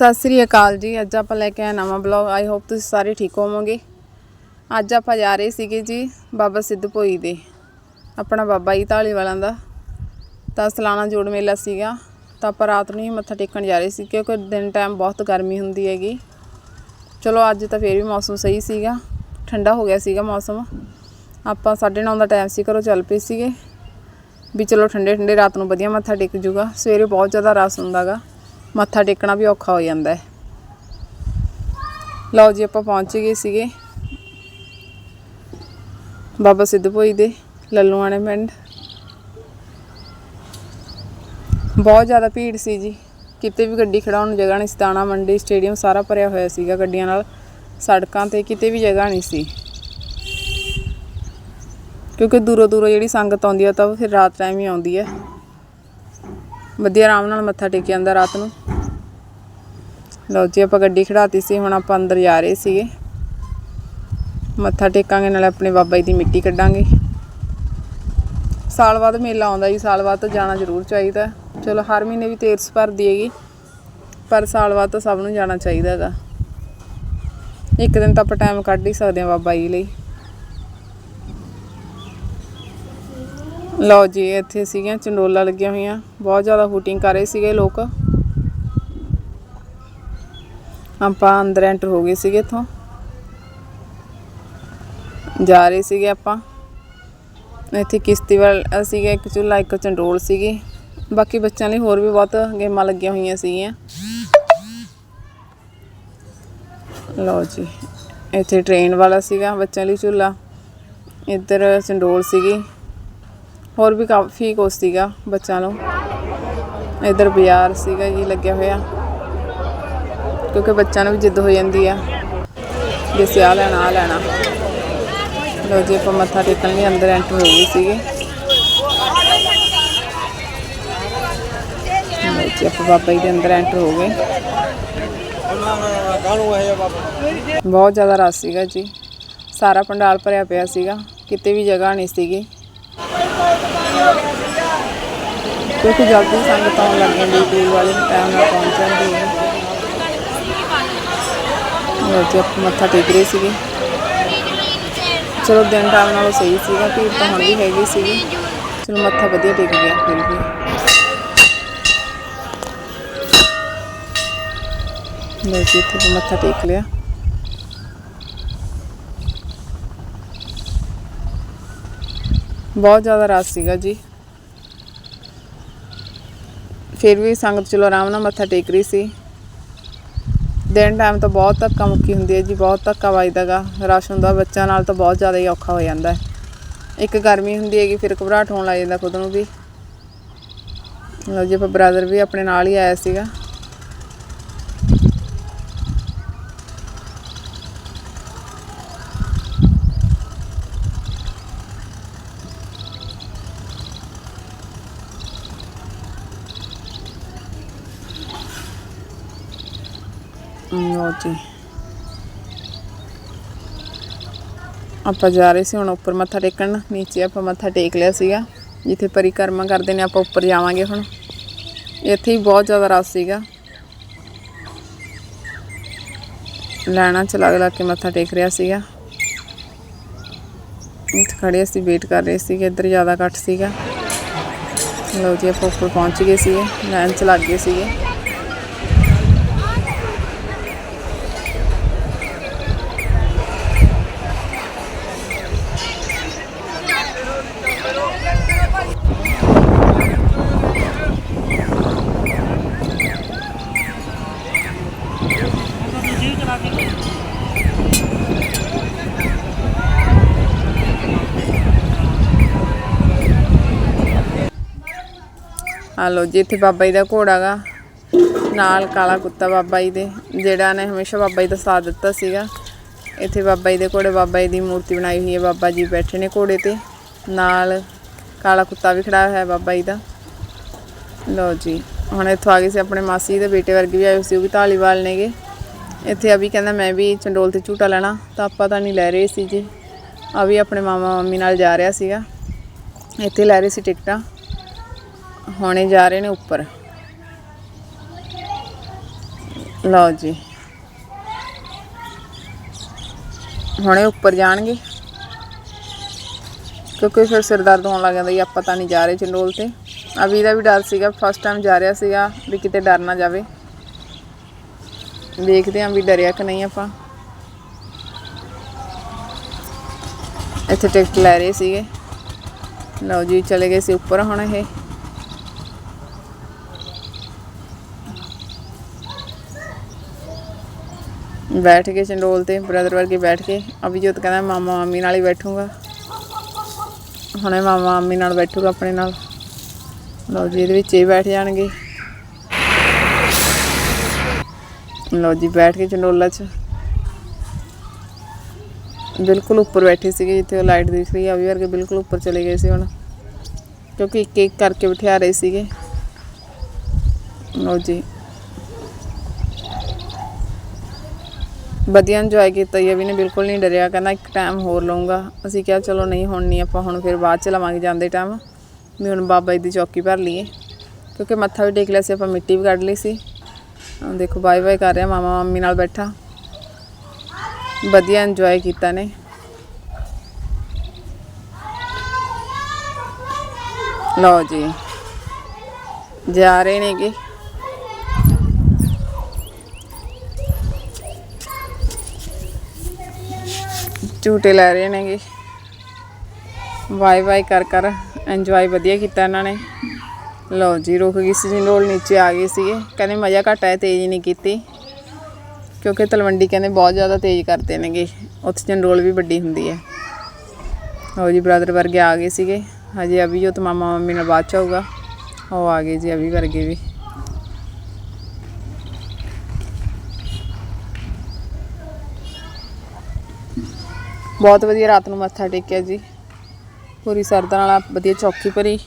ਸਤਿ ਸ੍ਰੀ ਅਕਾਲ ਜੀ। ਅੱਜ ਆਪਾਂ ਲੈ ਕੇ ਆਏ ਨਵਾਂ ਬਲੌਗ। ਆਈ ਹੋਪ ਤੁਸੀਂ ਸਾਰੇ ਠੀਕ ਹੋਵੋਗੇ। ਅੱਜ ਆਪਾਂ ਜਾ ਰਹੇ ਸੀਗੇ ਜੀ ਬਾਬਾ ਸਿੱਧ ਭੋਈ ਦੇ। ਆਪਣਾ ਬਾਬਾ ਜੀ ਢਾਲੀ ਵਾਲਾਂ ਦਾ। ਤਾਂ ਸਲਾਣਾ ਜੋੜ ਮੇਲਾ ਸੀਗਾ। ਤਾਂ ਆਪਾਂ ਰਾਤ ਨੂੰ ਹੀ ਮੱਥਾ ਟੇਕਣ ਜਾ ਰਹੇ ਸੀ ਕਿਉਂਕਿ ਦਿਨ ਟਾਈਮ ਬਹੁਤ ਗਰਮੀ ਹੁੰਦੀ ਹੈਗੀ। ਚਲੋ ਅੱਜ ਤਾਂ ਫੇਰ ਵੀ ਮੌਸਮ ਸਹੀ ਸੀਗਾ। ਠੰਡਾ ਹੋ ਗਿਆ ਸੀਗਾ ਮੌਸਮ। ਆਪਾਂ 9:30 ਦਾ ਟਾਈਮ ਸੀ, ਘਰੋਂ ਚੱਲ ਪਏ ਸੀਗੇ। ਵੀ ਚਲੋ ਠੰਡੇ ਠੰਡੇ ਰਾਤ ਨੂੰ ਵਧੀਆ ਮੱਥਾ ਟੇਕ ਜੂਗਾ। ਸਵੇਰੇ ਬਹੁਤ ਜ਼ਿਆਦਾ ਰਸ ਹੁੰਦਾਗਾ। ਮੱਥਾ ਟੇਕਣਾ ਵੀ ਔਖਾ ਹੋ ਜਾਂਦਾ ਹੈ। ਲਓ ਜੀ, ਆਪਾਂ ਪਹੁੰਚ ਗਏ ਸੀਗੇ। ਬਾਬਾ ਸਿੱਧ ਭੋਈ ਦੇ ਲੱਲੂਆਣੇ ਪਿੰਡ। ਬਹੁਤ ਜ਼ਿਆਦਾ ਭੀੜ ਸੀ ਜੀ। ਕਿਤੇ ਵੀ ਗੱਡੀ ਖੜਾਉਣ ਨੂੰ ਜਗ੍ਹਾ ਨਹੀਂ ਸੀ, ਦਾਣਾ ਮੰਡੀ, ਸਟੇਡੀਅਮ ਸਾਰਾ ਭਰਿਆ ਹੋਇਆ ਸੀਗਾ ਗੱਡੀਆਂ ਨਾਲ। ਸੜਕਾਂ ਤੇ ਕਿਤੇ ਵੀ ਜਗ੍ਹਾ ਨਹੀਂ ਸੀ। ਕਿਉਂਕਿ ਦੂਰੋਂ ਦੂਰੋਂ ਜਿਹੜੀ ਸੰਗਤ ਆਉਂਦੀ ਆ ਤਾਂ ਉਹ ਫਿਰ ਰਾਤ ਟਾਈਮ ਹੀ ਆਉਂਦੀ ਹੈ ਵਧੀਆ ਆਰਾਮ ਨਾਲ ਮੱਥਾ ਟੇਕ ਜਾਂਦਾ ਰਾਤ ਨੂੰ। ਲਓ ਜੀ, ਆਪਾਂ ਗੱਡੀ ਖੜਾਤੀ ਸੀ, ਹੁਣ ਆਪਾਂ ਅੰਦਰ ਜਾ ਰਹੇ ਸੀਗੇ। ਮੱਥਾ ਟੇਕਾਂਗੇ, ਨਾਲੇ ਆਪਣੇ ਬਾਬਾ ਜੀ ਦੀ ਮਿੱਟੀ ਕੱਢਾਂਗੇ। ਸਾਲ ਬਾਅਦ ਮੇਲਾ ਆਉਂਦਾ ਜੀ, ਸਾਲ ਬਾਅਦ ਤਾਂ ਜਾਣਾ ਜ਼ਰੂਰ ਚਾਹੀਦਾ। ਚਲੋ, ਹਰ ਮਹੀਨੇ ਵੀ ਤੇਰਸ ਭਰਦੀ ਹੈਗੀ, ਪਰ ਸਾਲ ਬਾਅਦ ਤਾਂ ਸਭ ਨੂੰ ਜਾਣਾ ਚਾਹੀਦਾ ਹੈਗਾ। ਇੱਕ ਦਿਨ ਤਾਂ ਆਪਾਂ ਟਾਈਮ ਕੱਢ ਹੀ ਸਕਦੇ ਹਾਂ ਬਾਬਾ ਜੀ ਲਈ। ਲਓ ਜੀ, ਇੱਥੇ ਸੀਗੀਆਂ, ਚੰਡੋਲਾ ਲੱਗੀਆਂ ਹੋਈਆਂ। ਬਹੁਤ ਜ਼ਿਆਦਾ ਹੂਟਿੰਗ ਕਰ ਰਹੇ ਸੀਗੇ ਲੋਕ। ਆਪਾਂ ਅੰਦਰ ਐਂਟਰ ਹੋ ਗਏ ਸੀਗੇ ਇੱਥੋਂ। ਜਾ ਰਹੇ ਸੀਗੇ ਆਪਾਂ। ਇੱਥੇ ਕਿਸ਼ਤੀ ਵੱਲ ਸੀਗਾ, ਇੱਕ ਚੁੱਲ੍ਹਾ ਇੱਕ ਚੰਡੋਲ ਸੀਗੀ। ਬਾਕੀ ਬੱਚਿਆਂ ਲਈ ਹੋਰ ਵੀ ਬਹੁਤ ਗੇਮਾਂ ਲੱਗੀਆਂ ਹੋਈਆਂ ਸੀਗੀਆਂ। ਲਓ ਜੀ, ਇੱਥੇ ਟ੍ਰੇਨ ਵਾਲਾ ਸੀਗਾ, ਬੱਚਿਆਂ ਲਈ ਝੂਲਾ ਇੱਧਰ ਚੰਡੋਲ ਸੀਗੀ। ਹੋਰ ਵੀ ਕਾਫੀ ਕੁਛ ਸੀਗਾ ਬੱਚਿਆਂ ਨੂੰ। ਇਧਰ ਬਾਜ਼ਾਰ ਸੀਗਾ ਜੀ, ਲੱਗਿਆ ਹੋਇਆ। ਕਿਉਂਕਿ ਬੱਚਿਆਂ ਨੂੰ ਵੀ ਜਿੱਦ ਹੋ ਜਾਂਦੀ ਆ ਜੇ ਸਿਆ ਲੈਣਾ ਆ ਲੈਣਾ। ਲੋ ਜੀ, ਆਪਾਂ ਮੱਥਾ ਟੇਕਣ ਲਈ ਅੰਦਰ ਐਂਟਰ ਹੋ ਗਏ ਸੀਗੇ। ਜੀ, ਆਪਾਂ ਬਾਬਾ ਜੀ ਦੇ ਅੰਦਰ ਐਂਟਰ ਹੋ ਗਏ। ਬਹੁਤ ਜ਼ਿਆਦਾ ਰਸ਼ ਸੀਗਾ ਜੀ। ਸਾਰਾ ਪੰਡਾਲ ਭਰਿਆ ਪਿਆ ਸੀਗਾ, ਕਿਤੇ ਵੀ ਜਗ੍ਹਾ ਨਹੀਂ ਸੀਗੀ। ਕਿਉਂਕਿ ਜਲਦੀ ਸੰਗਤ ਆਉਣ ਲੱਗ ਜਾਂਦੀ ਦੂਰ ਵਾਲੇ ਟਾਈਮ ਨਾਲ ਪਹੁੰਚ ਜਾਂਦੀ ਹੈ। ਲਓ ਜੀ, ਆਪਾਂ ਮੱਥਾ ਟੇਕ ਰਹੇ ਸੀਗੇ। ਚਲੋ, ਦਿਨ ਟਾਈਮ ਨਾਲੋਂ ਸਹੀ ਸੀਗਾ, ਭੀੜ ਤਾਂ ਹੁਣ ਵੀ ਹੈਗੀ ਸੀਗੀ। ਚਲੋ, ਮੱਥਾ ਵਧੀਆ ਟੇਕ ਗਿਆ, ਫਿਰ ਵੀ। ਲਓ ਜੀ, ਇੱਥੇ ਮੱਥਾ ਟੇਕ ਲਿਆ। ਬਹੁਤ ਜ਼ਿਆਦਾ ਰਸ਼ ਸੀਗਾ ਜੀ। ਫਿਰ ਵੀ ਸੰਗਤ ਚਲੋ ਆਰਾਮ ਨਾਲ ਮੱਥਾ ਟੇਕ ਰਹੀ ਸੀ। ਦਿਨ ਟਾਈਮ ਤਾਂ ਬਹੁਤ ਧੱਕਾ ਮੁੱਕੀ ਹੁੰਦੀ ਹੈ ਜੀ, ਬਹੁਤ ਧੱਕਾ ਵੱਜਦਾਗਾ। ਰਸ਼ ਹੁੰਦਾ, ਬੱਚਿਆਂ ਨਾਲ ਤਾਂ ਬਹੁਤ ਜ਼ਿਆਦਾ ਹੀ ਔਖਾ ਹੋ ਜਾਂਦਾ ਇੱਕ ਗਰਮੀ ਹੁੰਦੀ ਹੈਗੀ, ਫਿਰ ਘਬਰਾਹਟ ਹੋਣ ਲੱਗ ਜਾਂਦਾ ਖੁਦ ਨੂੰ ਵੀ। ਲਓ ਜੀ, ਆਪਾਂ ਬ੍ਰਦਰ ਵੀ ਆਪਣੇ ਨਾਲ ਹੀ ਆਇਆ ਸੀਗਾ। ਲੋ ਜੀ ਆਪਾਂ ਜਾ ਰਹੇ ਸੀ ਹੁਣ ਉੱਪਰ ਮੱਥਾ ਟੇਕਣ। ਨੀਚੇ ਆਪਾਂ ਮੱਥਾ ਟੇਕ ਲਿਆ ਸੀਗਾ। ਜਿੱਥੇ ਪਰਿਕਰਮਾ ਕਰਦੇ ਨੇ, ਆਪਾਂ ਉੱਪਰ ਜਾਵਾਂਗੇ ਹੁਣ। ਇੱਥੇ ਹੀ ਬਹੁਤ ਜ਼ਿਆਦਾ ਰਸ਼ ਸੀਗਾ। ਲੈਣਾ ਚ ਲੱਗ ਲੱਗ ਕੇ ਮੱਥਾ ਟੇਕ ਰਿਹਾ ਸੀਗਾ। ਇੱਥੇ ਖੜੇ ਅਸੀਂ, ਵੇਟ ਕਰ ਰਹੇ ਸੀਗੇ। ਇੱਧਰ ਜ਼ਿਆਦਾ ਘੱਟ ਸੀਗਾ। ਲੋ ਜੀ, ਆਪਾਂ ਉੱਪਰ ਪਹੁੰਚ ਗਏ ਸੀਗੇ। ਲਾਈਨ ਚ ਲੱਗ ਗਏ ਸੀਗੇ। ਆ ਲਓ ਜੀ, ਇੱਥੇ ਬਾਬਾ ਜੀ ਦਾ ਘੋੜਾ ਗਾ। ਨਾਲ ਕਾਲਾ ਕੁੱਤਾ ਬਾਬਾ ਜੀ ਦੇ, ਜਿਹੜਾ ਨੇ ਹਮੇਸ਼ਾ ਬਾਬਾ ਜੀ ਦਾ ਸਾਥ ਦਿੱਤਾ ਸੀਗਾ। ਇੱਥੇ ਬਾਬਾ ਜੀ ਦੇ ਘੋੜੇ, ਬਾਬਾ ਜੀ ਦੀ ਮੂਰਤੀ ਬਣਾਈ ਹੋਈ ਹੈ, ਬਾਬਾ ਜੀ ਬੈਠੇ ਨੇ ਘੋੜੇ ਤੇ। ਨਾਲ ਕਾਲਾ ਕੁੱਤਾ ਵੀ ਖੜਾ ਹੋਇਆ ਬਾਬਾ ਜੀ ਦਾ। ਲਓ ਜੀ, ਹੁਣ ਇੱਥੋਂ ਆ ਗਏ ਸੀ ਆਪਣੇ ਮਾਸੀ ਦੇ ਬੇਟੇ ਵਰਗੇ ਵੀ ਆਏ ਸੀ, ਉਹ ਵੀ ਧਾਲੀਵਾਲ ਨੇਗੇ। ਇੱਥੇ ਅਭੀ ਕਹਿੰਦਾ, ਮੈਂ ਵੀ ਚੰਡੋਲ ਤੇ ਝੂਟਾ ਲੈਣਾ, ਤਾਂ ਆਪਾਂ ਤਾਂ ਨਹੀਂ ਲੈ ਰਹੇ ਸੀ ਜੀ। ਆ ਵੀ ਆਪਣੇ ਮਾਮਾ ਮੰਮੀ ਨਾਲ ਜਾ ਰਿਹਾ ਸੀਗਾ। ਇੱਥੇ ਲੈ ਰਹੇ ਸੀ ਟਿਕਟਾਂ। ਹੁਣੇ ਜਾ ਰਹੇ ਨੇ ਉੱਪਰ। ਲਓ ਜੀ। ਹੁਣੇ ਉੱਪਰ ਜਾਣਗੇ। ਕਿਉਂਕਿ ਫਿਰ ਸਿਰ ਦਰਦ ਹੋਣ ਲੱਗ ਜਾਂਦਾ ਜੀ, ਆਪਾਂ ਤਾਂ ਨਹੀਂ ਜਾ ਰਹੇ ਚੰਡੋਲ ਤੇ। ਅਭੀ ਦਾ ਵੀ ਡਰ ਸੀਗਾ ਫਸਟ ਟਾਈਮ ਜਾ ਰਿਹਾ ਸੀਗਾ ਵੀ ਕਿਤੇ ਡਰ ਨਾ ਜਾਵੇ। ਦੇਖਦੇ ਆਂ ਵੀ ਡਰਿਆ ਕਿ ਨਹੀਂ ਆਪਾਂ। ਇੱਥੇ ਟਿਕਟ ਲੈ ਰਹੇ ਸੀਗੇ। ਲਓ ਜੀ, ਚਲੇ ਗਏ ਸੀ ਉੱਪਰ ਹੁਣ ਇਹ। ਬੈਠ ਕੇ ਚੰਡੋਲ ਤੇ ਬ੍ਰਦਰ ਵਰਗੇ ਬੈਠ ਕੇ ਅਭਿਜੋਤ ਕਹਿੰਦਾ ਮਾਮਾ ਮਾਮੀ ਨਾਲ ਹੀ ਬੈਠੂਗਾ। ਹੁਣੇ ਮਾਮਾ ਮਾਮੀ ਨਾਲ ਬੈਠੂਗਾ ਆਪਣੇ ਨਾਲ। ਲਓ ਜੀ, ਇਹਦੇ ਵਿੱਚ ਇਹ ਬੈਠ ਜਾਣਗੇ। ਲਓ ਜੀ, ਬੈਠ ਕੇ ਚੰਡੋਲਾ 'ਚ। ਬਿਲਕੁਲ ਉੱਪਰ ਬੈਠੇ ਸੀਗੇ ਜਿੱਥੇ ਉਹ ਲਾਈਟ ਦਿਖ ਰਹੀ ਆ ਅਭੀ ਵਰਗੇ ਬਿਲਕੁਲ ਉੱਪਰ ਚਲੇ ਗਏ ਸੀ ਹੁਣ। ਕਿਉਂਕਿ ਇੱਕ ਇੱਕ ਕਰਕੇ ਬਿਠਾ ਰਹੇ ਸੀਗੇ। ਲਓ ਜੀ ਵਧੀਆ ਇੰਜੋਏ ਕੀਤਾ ਜੀ ਅਭੀ ਨੇ, ਬਿਲਕੁਲ ਨਹੀਂ ਡਰਿਆ। ਕਹਿੰਦਾ ਇੱਕ ਟਾਈਮ ਹੋਰ ਲਵਾਂਗਾ ਅਸੀਂ ਕਿਹਾ, ਚਲੋ ਨਹੀਂ, ਹੁਣ ਨਹੀਂ ਆਪਾਂ, ਹੁਣ ਫਿਰ ਬਾਅਦ ਚ ਲਵਾਂਗੇ ਜਾਂਦੇ ਟਾਈਮ ਵੀ ਹੁਣ ਬਾਬਾ ਜੀ ਦੀ ਚੌਕੀ ਭਰ ਲਈਏ। ਕਿਉਂਕਿ ਮੱਥਾ ਵੀ ਟੇਕ ਲਿਆ ਸੀ, ਆਪਾਂ ਮਿੱਟੀ ਵੀ ਕੱਢ ਲਈ ਸੀ। ਦੇਖੋ ਬਾਏ ਬਾਏ ਕਰ ਰਿਹਾ ਮਾਮਾ ਮੰਮੀ ਨਾਲ ਬੈਠਾ। ਵਧੀਆ ਇੰਜੋਏ ਕੀਤਾ ਨੇ। ਲਓ ਜੀ। ਜਾ ਰਹੇ ਨੇਗੇ। ਝੂਟੇ ਲੈ ਰਹੇ ਨੇਗੇ। ਵਾਈ ਵਾਈ ਕਰ ਕਰ ਇੰਜੋਏ ਵਧੀਆ ਕੀਤਾ ਇਹਨਾਂ ਨੇ। ਲਓ ਜੀ ਰੁਕ ਗਈ ਸੀ ਜੰਡੋਲ ਨੀਚੇ ਆ ਗਏ ਸੀਗੇ। ਕਹਿੰਦੇ ਮਜ਼ਾ ਘੱਟ ਆਇਆ ਤੇਜ਼ ਨਹੀਂ ਕੀਤੀ। ਕਿਉਂਕਿ ਤਲਵੰਡੀ ਕਹਿੰਦੇ ਬਹੁਤ ਜ਼ਿਆਦਾ ਤੇਜ਼ ਕਰਦੇ ਨੇਗੇ। ਉੱਥੇ ਜੰਡੋਲ ਵੀ ਵੱਡੀ ਹੁੰਦੀ ਹੈ। ਲਓ ਜੀ ਬ੍ਰਦਰ ਵਰਗੇ ਆ ਗਏ ਸੀਗੇ। ਹਜੇ ਅਭੀ ਉਹ ਤੇ ਮਾਮਾ ਮੰਮੀ ਨਾਲ ਬਾਅਦ ਚ ਹੋਊਗਾ ਉਹ ਆ ਗਏ ਜੀ, ਅਭੀ ਵਰਗੇ ਵੀ। ਬਹੁਤ ਵਧੀਆ ਰਾਤ ਨੂੰ ਮੱਥਾ ਟੇਕਿਆ ਜੀ। ਪੂਰੀ ਸਰਦਾ ਨਾਲ ਵਧੀਆ ਚੌਕੀ ਭਰੀ।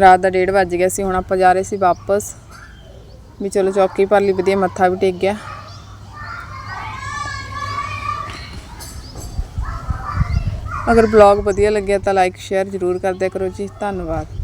ਰਾਤ ਦਾ 1:30 ਵੱਜ ਗਿਆ ਸੀ, ਹੁਣ ਆਪਾਂ ਜਾ ਰਹੇ ਸੀ ਵਾਪਸ। ਵੀ ਚਲੋ ਚੌਕੀ ਭਰ ਲਈ, ਵਧੀਆ ਮੱਥਾ ਵੀ ਟੇਕ ਗਿਆ। ਅਗਰ ਬਲੌਗ ਵਧੀਆ ਲੱਗਿਆ ਤਾਂ ਲਾਈਕ ਸ਼ੇਅਰ ਜ਼ਰੂਰ ਕਰ ਦਿਆ ਕਰੋ ਜੀ। ਧੰਨਵਾਦ।